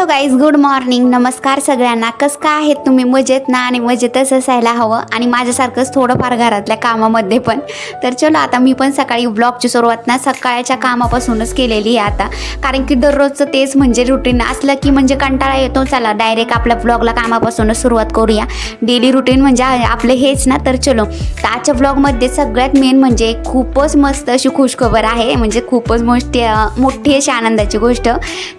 Hello guys good morning. नमस्कार सगळ्यांना. कसं का आहेत तुम्ही? मजेत ना? आणि मजेतच असायला हवं. आणि माझ्यासारखंच थोडंफार घरातल्या कामामध्ये पण. तर चलो आता मी पण सकाळी ब्लॉगची सुरुवात ना सकाळच्या कामापासूनच केलेली आहे आता. कारण की दररोजचं तेच म्हणजे रुटीन असलं की म्हणजे कंटाळा येतो. चला डायरेक्ट आपल्या ब्लॉगला कामापासूनच सुरुवात करूया. डेली रुटीन म्हणजे आपलं हेच ना? तर चलो तर आजच्या ब्लॉगमध्ये सगळ्यात मेन म्हणजे खूपच मस्त अशी खुशखबर आहे. म्हणजे खूपच मोठी मोठी अशी आनंदाची गोष्ट.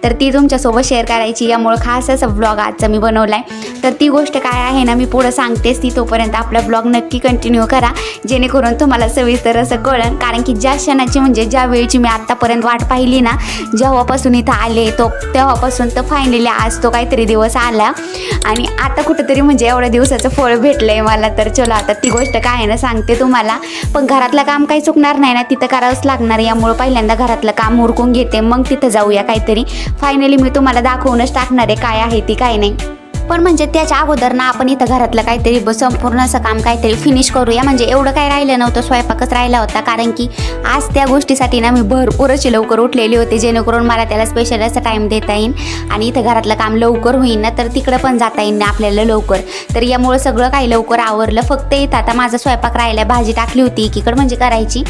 तर ती तुमच्यासोबत शेअर करायची यामुळं खास असा ब्लॉग आजचा मी बनवला आहे तर ती गोष्ट काय आहे ना मी पुढं सांगतेच ती. तोपर्यंत आपला ब्लॉग नक्की कंटिन्यू करा. जेणेकरून तुम्हाला सविस्तर असं कळण कारण की ज्या क्षणाची म्हणजे ज्या वेळची मी आत्तापर्यंत वाट पाहिली ना जेव्हापासून इथं आले तो तेव्हापासून तर फायनली आज तो काहीतरी दिवस आला. आणि आता कुठंतरी म्हणजे एवढ्या दिवसाचं फळ भेटलं आहे मला. तर चलो आता ती गोष्ट काय आहे ना सांगते तुम्हाला. पण घरातलं काम काही चुकणार नाही ना तिथं करावंच लागणार. यामुळं पहिल्यांदा घरातलं काम उरकून घेते. मग तिथं जाऊया काहीतरी. फायनली मी तुम्हाला दाखवून दाखवूनच टाकणार आहे काय आहे ती काय नाही. पण म्हणजे त्याच्या अगोदर ना आपण इथं घरातलं काहीतरी संपूर्ण असं काम काहीतरी फिनिश करूया. म्हणजे एवढं काही राहिलं नव्हतं स्वयंपाकच राहिला होता. कारण की आज त्या गोष्टीसाठी ना मी भरपूर अशी लवकर उठलेली होते जेणेकरून मला त्याला स्पेशल असं टाईम देता येईल आणि इथं घरातलं काम लवकर होईल ना तर तिकडं पण जाता येईल ना आपल्याला लवकर. तर यामुळं सगळं काही लवकर आवरलं. फक्त इथं आता माझा स्वयंपाक राहिला भाजी टाकली होती एकीकडं म्हणजे करायची.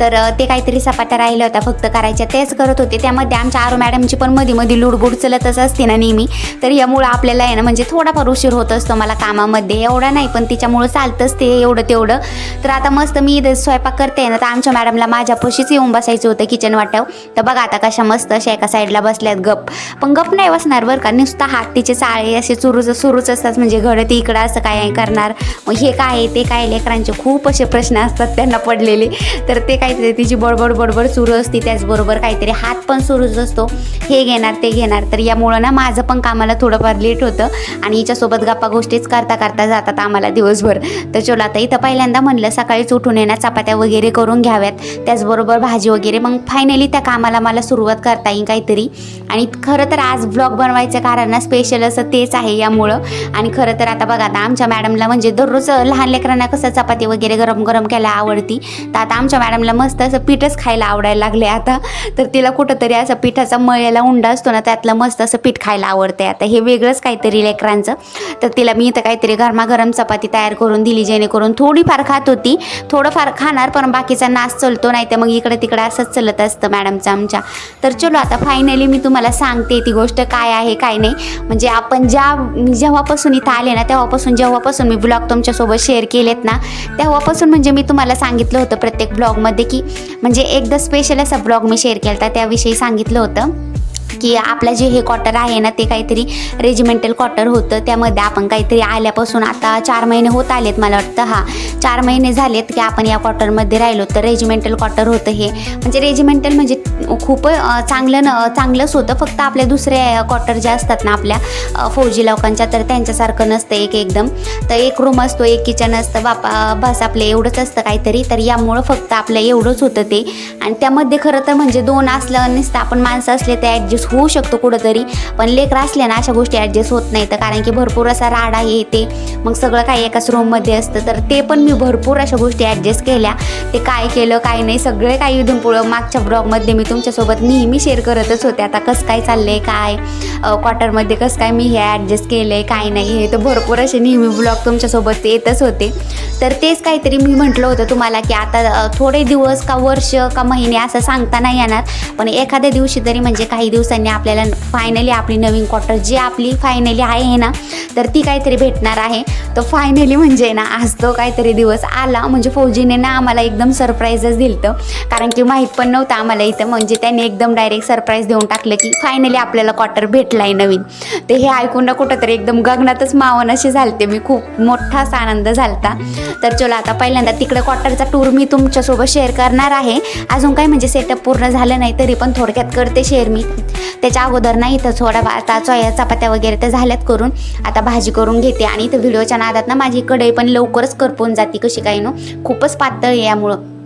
तर ते काहीतरी सपाट्या राहिल्या होत्या फक्त करायच्या. तेच करत होते. त्यामध्ये आमच्या आरो मॅडमची पण मध्ये मध्ये लुडबुड चलतच असते ना नेहमी. तर यामुळं आपल्याला आहे ना म्हणजे म्हणजे थोडाफार उशीर होत असतो मला कामामध्ये एवढा नाही पण तिच्यामुळं चालतंच ते एवढं तेवढं. तर आता मस्त मी स्वयंपाक करते ना तर आमच्या मॅडमला माझ्यापाशीच येऊन बसायचं होतं किचन वाट्याव तर बघा आता कशा मस्त अशा एका साईडला बसल्यात गप. पण गप नाही बसणार बरं का नुसता हात तिचे चाळे असे चुरूच सुरूच असतात म्हणजे घडत इकडं असं काय करणार. मग हे काय ते काय लेकरांचे खूप असे प्रश्न असतात त्यांना पडलेले. तर ते काहीतरी तिची बडबड बडबड सुरू असते त्याचबरोबर काहीतरी हात पण सुरूच असतो. हे घेणार ते घेणार. तर यामुळं ना माझं पण कामाला थोडंफार लेट होतं. आणि हिच्यासोबत गप्पा गोष्टीच करता करता जातात आम्हाला दिवसभर. तर चलो आता इथं पहिल्यांदा म्हणलं सकाळीच उठून येणार चपात्या वगैरे करून घ्याव्यात. त्याचबरोबर भाजी वगैरे. मग फायनली त्या कामाला मला सुरुवात करता येईल काहीतरी. आणि खरं तर आज ब्लॉग बनवायचं कारण स्पेशल असं तेच आहे यामुळं. आणि खरं तर आता बघा आता आमच्या मॅडमला म्हणजे दररोज लहान लेकरांना कसं चपाती वगैरे गरम गरम खायला आवडती. तर आता आमच्या मॅडमला मस्त असं पीठच खायला आवडायला लागले आता. तर तिला कुठंतरी असं पिठाचा मळ्याला उंडा असतो ना त्यातलं मस्त असं पीठ खायला आवडते आता हे वेगळंच काहीतरी लेकरांचं. तर तिला मी इथं काहीतरी गरमागरम चपाती तयार करून दिली जेणेकरून थोडीफार खात होती. थोडंफार खाणार पण बाकीचा नाश चलतो नाही तर मग इकडे तिकडे असंच चलत असतं मॅडमचं आमच्या. तर चलो आता फायनली मी तुम्हाला सांगते ती गोष्ट काय आहे काय नाही. म्हणजे आपण ज्या जेव्हापासून इथं आले ना तेव्हापासून जेव्हापासून मी ब्लॉग तुमच्यासोबत शेअर केलेत ना तेव्हापासून म्हणजे मी तुम्हाला सांगितलं होतं प्रत्येक ब्लॉगमध्ये की म्हणजे एकदा स्पेशल असा ब्लॉग मी शेअर केला होता त्याविषयी सांगितलं होतं. की आपलं जे हे क्वार्टर आहे ना ते काहीतरी रेजिमेंटल क्वार्टर होतं. त्यामध्ये आपण काहीतरी आल्यापासून आता चार महिने होत आलेत मला वाटतं. हा चार महिने झालेत की आपण या क्वार्टरमध्ये राहिलो. तर रेजिमेंटल क्वार्टर होतं हे. म्हणजे रेजिमेंटल म्हणजे खूप चांगलं न चांगलंच होतं. फक्त आपल्या दुसऱ्या क्वार्टर ज्या असतात ना आपल्या फौजी लोकांच्या तर त्यांच्यासारखं नसतं एक एकदम. तर एक रूम असतो एक किचन असतं. बापा बस आपलं एवढंच असतं काहीतरी. तर यामुळं फक्त आपलं एवढंच होतं ते. आणि त्यामध्ये खरं तर म्हणजे दोन असलं नसतं. आपण माणसं असले ते ॲडजस्ट होऊ शकतो कुठंतरी. पण लेकरं असल्यानं ना अशा गोष्टी ॲडजस्ट होत नाही तर कारण की भरपूर असा राडा आहे ते मग सगळं काही एकाच रूममध्ये असतं. तर ते पण मी भरपूर अशा गोष्टी ॲडजस्ट केल्या. ते काय केलं काय नाही सगळे काही इथून पुढं मागच्या ब्लॉगमध्ये मी तुमच्यासोबत नेहमी शेअर करतच होते. आता कसं काय चाललं आहे काय क्वार्टरमध्ये कसं काय मी हे ॲडजस्ट केलं आहे काय नाही हे. तर भरपूर असे नेहमी ब्लॉग तुमच्यासोबत येतच होते. तर तेच काहीतरी मी म्हटलं होतं तुम्हाला की आता थोडे दिवस का वर्ष का महिने असं सांगता नाही येणार. पण एखाद्या दिवशी तरी म्हणजे काही दिवसांनी आपल्याला फायनली आपली नवीन क्वार्टर जी आपली फायनली आहे ना तर ती काहीतरी भेटणार आहे. तर फायनली म्हणजे ना आज तो काहीतरी दिवस आला. म्हणजे फौजीने ना आम्हाला एकदम सरप्राईजच दिलं कारण की माहीत पण नव्हतं आम्हाला इथं. म्हणजे म्हणजे त्यांनी एकदम डायरेक्ट सरप्राईज देऊन टाकलं की फायनली आपल्याला क्वार्टर भेटला आहे नवीन. ते हे ऐकून ना कुठंतरी एकदम गगनातच मावन असे झालते. मी खूप मोठा असा आनंद झालता. तर चला आता पहिल्यांदा तिकडे क्वार्टरचा टूर मी तुमच्यासोबत शेअर करणार आहे. अजून काही म्हणजे सेटअप पूर्ण झालं नाही तरी पण थोडक्यात करते शेअर मी. त्याच्या अगोदर नाही तर थोडा आता चोया चपात्या वगैरे तर झाल्यात करून. आता भाजी करून घेते आणि इथं व्हिडिओच्या नादात ना माझी कढई पण लवकरच करपून जाते कशी काही नो. खूपच पातळ आहे यामुळं.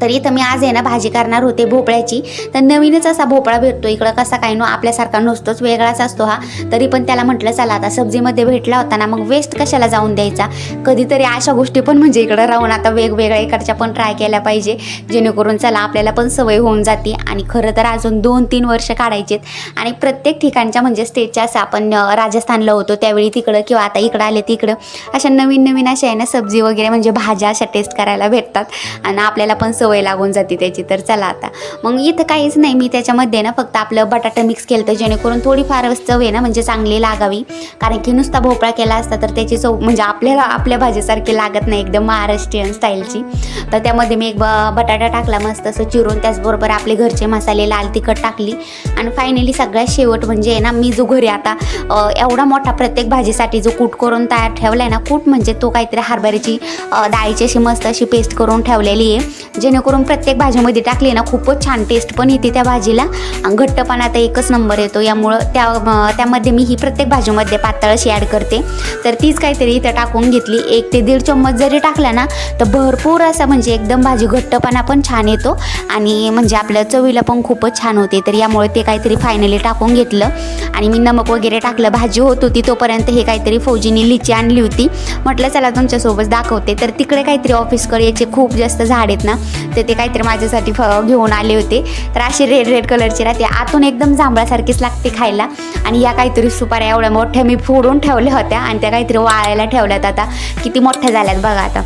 तर इथं मी आज आहे ना भाजी करणार होते भोपळ्याची. तर नवीनच असा भोपळा भेटतो इकडं कसा काय नो आपल्यासारखा नसतोच वेगळाच असतो हा. तरी पण त्याला म्हटलं चला आता सब्जीमध्ये भेटला होता ना मग वेस्ट कशाला जाऊन द्यायचा? कधीतरी अशा गोष्टी पण म्हणजे इकडं राहून आता वेगवेगळ्या इकडच्या पण ट्राय केल्या पाहिजे. जेणेकरून चला आपल्याला पण सवय होऊन जाते. आणि खरं तर अजून दोन तीन वर्ष काढायचेत. आणि प्रत्येक ठिकाणच्या म्हणजे स्टेटच्या असं आपण राजस्थानला होतो त्यावेळी तिकडं किंवा आता इकडं आले तिकडं अशा नवीन नवीन अशा आहे ना सब्जी वगैरे म्हणजे भाज्या अशा टेस्ट करायला भेटतात. आणि आपल्याला पण सवय लागून जाते त्याची तर चला आता. मग इथं काहीच नाही मी त्याच्यामध्ये ना फक्त आपलं बटाटा मिक्स केलं तर जेणेकरून थोडीफार चव आहे ना म्हणजे चांगली लागावी. कारण की नुसता भोपळा केला असता तर त्याची चव म्हणजे आपल्याला आपल्या भाजीसारखी लागत नाही एकदम महाराष्ट्रीयन स्टाईलची तर त्यामध्ये मी एक ब बटाटा टाकला मस्त असं चिरून त्याचबरोबर आपले घरचे मसाले लाल तिखट टाकली. आणि फायनली सगळ्यात शेवट म्हणजे आहे ना मी जो घरी आता एवढा मोठा प्रत्येक भाजीसाठी जो कूट करून तयार ठेवला आहे ना कूट म्हणजे तो काहीतरी हरभऱ्याची डाळीची अशी मस्त अशी पेस्ट करून ठेवलेली आहे. जे जेणेकरून प्रत्येक भाजीमध्ये टाकली ना खूपच छान टेस्ट पण येते त्या भाजीला. आणि घट्टपणा तर एकच नंबर येतो. यामुळं त्या त्यामध्ये मी ही प्रत्येक भाजीमध्ये पातळ अशी ॲड करते. तर तीच काहीतरी इथं टाकून घेतली. एक ते दीड चम्मच जरी टाकला ना तर भरपूर असा म्हणजे एकदम भाजी घट्टपणा पण छान येतो. आणि म्हणजे आपल्या चवीला पण खूपच छान होते. तर यामुळे ते काहीतरी फायनली टाकून घेतलं. आणि मी नमक वगैरे टाकलं. भाजी होत होती तोपर्यंत हे काहीतरी फौजीनी लिची आणली होती. म्हटलं चला तुमच्यासोबत दाखवते. तर तिकडे काहीतरी ऑफिसकडे याचे खूप जास्त झाड आहेत ना. तर ते काहीतरी माझ्यासाठी फ घेऊन आले होते. तर अशी रेड रेड कलरची राहते. आतून एकदम जांभळासारखीच लागते खायला. आणि या काहीतरी सुपाऱ्या एवढ्या मोठ्या मी फोडून ठेवल्या होत्या आणि त्या काहीतरी वाळायला ठेवल्यात आता. किती मोठ्या झाल्यात बघा आता.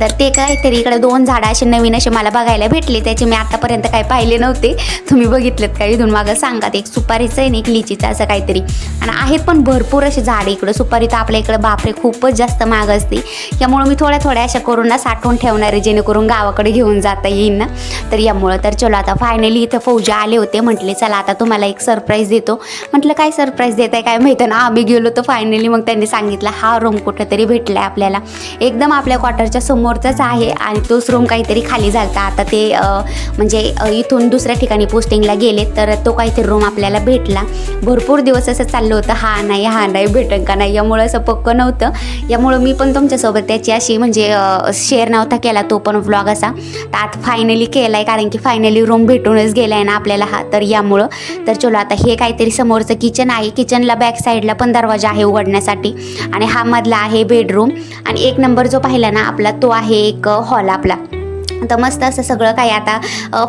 तर ते काहीतरी इकडे दोन झाडं असे नवीन असे मला बघायला भेटले. त्याचे मी आतापर्यंत काही पाहिले नव्हते. तुम्ही बघितलेत का? इथून मागं सांगा. एक सुपारीचं आहे ना एक लिचीचं असं काहीतरी. आणि आहेत पण भरपूर असे झाडं इकडं. सुपारी तर आपल्या इकडं बापरे खूपच जास्त महाग असते. यामुळं मी थोड्या थोड्या अशा करून ना साठवून ठेवणार आहे जेणेकरून गावाकडे घेऊन जाता येईल ना. तर यामुळं तर चलो आता फायनली इथं फौजे आले होते. म्हटले चला आता तुम्हाला एक सरप्राईज देतो. म्हटलं काय सरप्राईज देत आहे काय माहिती ना? आम्ही गेलो तर फायनली मग त्यांनी सांगितलं हा रूम कुठं तरी भेटला आहे आपल्याला. एकदम आपल्या क्वार्टरच्या समोर समोरचाच आहे आणि तोच रूम काहीतरी खाली झालता. आता ते म्हणजे इथून दुसऱ्या ठिकाणी पोस्टिंगला गेले तर तो काहीतरी रूम आपल्याला भेटला. भरपूर दिवस असं चाललं होतं हा नाही हा नाही भेटन का नाही यामुळं असं पक्क नव्हतं. यामुळं मी पण तुमच्यासोबत त्याची अशी म्हणजे शेअर नव्हता केला तो पण व्लॉग असा. तर आता फायनली केला आहे कारण की फायनली रूम भेटूनच गेला आहे ना आपल्याला हा तर यामुळं. तर चलो आता हे काहीतरी समोरचं किचन आहे. किचनला बॅक साईडला पण दरवाजा आहे उघडण्यासाठी. आणि हा मधला आहे बेडरूम आणि एक नंबर जो पाहिला ना आपला तो आहे एक हॉल आपला. तर मस्त असं सगळं काही आता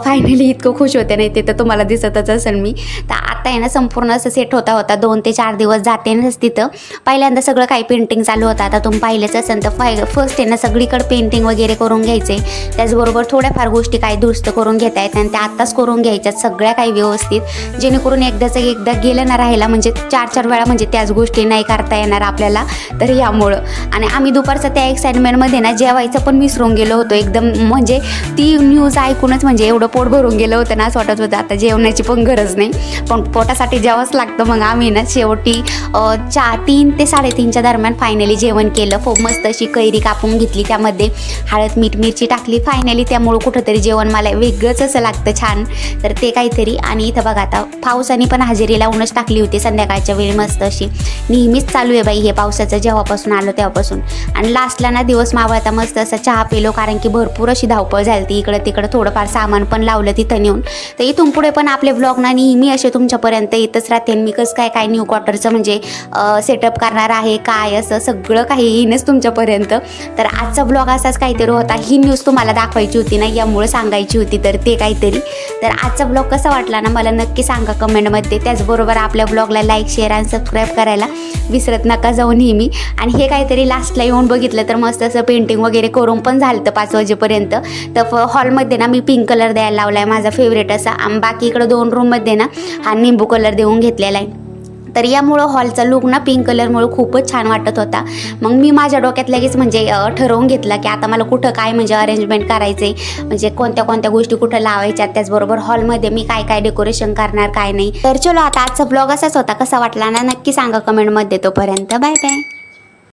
फायनली इतकं खुश होते नाही ते तर तुम्हाला दिसतच असेल मी. तर आता आहे ना संपूर्ण असं सेट होता होता दोन ते चार दिवस जाते नाच तिथं. पहिल्यांदा सगळं काही पेंटिंग चालू होतं आता तुम्ही पाहिलेच असेल तर फाय फर्स्ट आहे ना सगळीकडे पेंटिंग वगैरे करून घ्यायचे. त्याचबरोबर थोड्याफार गोष्टी काही दुरुस्त करून घेता येत आणि त्या आत्ताच करून घ्यायच्यात सगळ्या काही व्यवस्थित. जेणेकरून एकदाचं एकदा गेलं ना राहायला म्हणजे चार चार वेळा म्हणजे त्याच गोष्टी नाही करता येणार आपल्याला तर यामुळं. आणि आम्ही दुपारचं त्या एक्साइटमेंटमध्ये ना जेवायचं पण विसरून गेलो होतो एकदम म्हणजे ती न्यूज ऐकूनच म्हणजे एवढं पोट भरून गेलं होतं ना असं वाटत होतं आता जेवणाची पण गरज नाही. पण पोटासाठी जेवावंच लागतं मग आम्ही ना शेवटी अं, चा तीन ते साडेतीनच्या दरम्यान फायनली जेवण केलं. खूप मस्त अशी कैरी कापून घेतली त्यामध्ये. हळद मीठ मिरची टाकली. फायनली त्यामुळं कुठंतरी जेवण मला वेगळंच असं लागतं छान. तर ते काहीतरी. आणि इथं बघा आता पावसाने पण हजेरी लावूनच टाकली होती संध्याकाळच्या वेळी मस्त अशी. नेहमीच चालू आहे बाई हे पावसाचं जेव्हापासून आलो तेव्हापासून. आणि लास्टला ना दिवस मावळता मस्त असा चहा पिलो कारण की भरपूर अशी धावपळ झाली ती इकडं तिकडं थोडंफार सामान पण लावलं तिथं नेऊन. तर इथून पुढे पण आपले ब्लॉग ना नेहमी असे तुमच्यापर्यंत येतच राहते आणि मी कसं काय काय न्यू क्वार्टरचं म्हणजे सेटअप करणार आहे काय असं सगळं काही येईनच तुमच्यापर्यंत. तर आजचा ब्लॉग असाच काहीतरी होता. ही न्यूज तुम्हाला दाखवायची होती ना यामुळे सांगायची होती तर ते काहीतरी. तर आजचा ब्लॉग कसा वाटला ना मला नक्की सांगा कमेंटमध्ये त्याचबरोबर आपल्या ब्लॉगला लाईक शेअर आणि सबस्क्राईब करायला विसरत नका जाऊ नेहमी. आणि हे काहीतरी लास्टला येऊन बघितलं तर मस्त असं पेंटिंग वगैरे करून पण झालं तर पाच वाजेपर्यंत. तर हॉलमध्ये ना मी पिंक कलर द्यायला लावला आहे माझा फेवरेट असा. आणि बाकी इकडं दोन रूममध्ये ना हा निंबू कलर देऊन घेतलेला आहे. तर यामुळं हॉलचा लुक ना पिंक कलरमुळं खूपच छान वाटत होता. मग मी माझ्या डोक्यात लगेच म्हणजे ठरवून घेतलं की आता मला कुठं काय म्हणजे अरेंजमेंट करायचे म्हणजे कोणत्या कोणत्या गोष्टी कुठं लावायच्या त्याचबरोबर हॉलमध्ये मी काय काय डेकोरेशन करणार काय नाही. तर चलो आता आजचा ब्लॉग असाच होता. कसा वाटला ना नक्की सांगा कमेंटमध्ये तोपर्यंत. Bye bye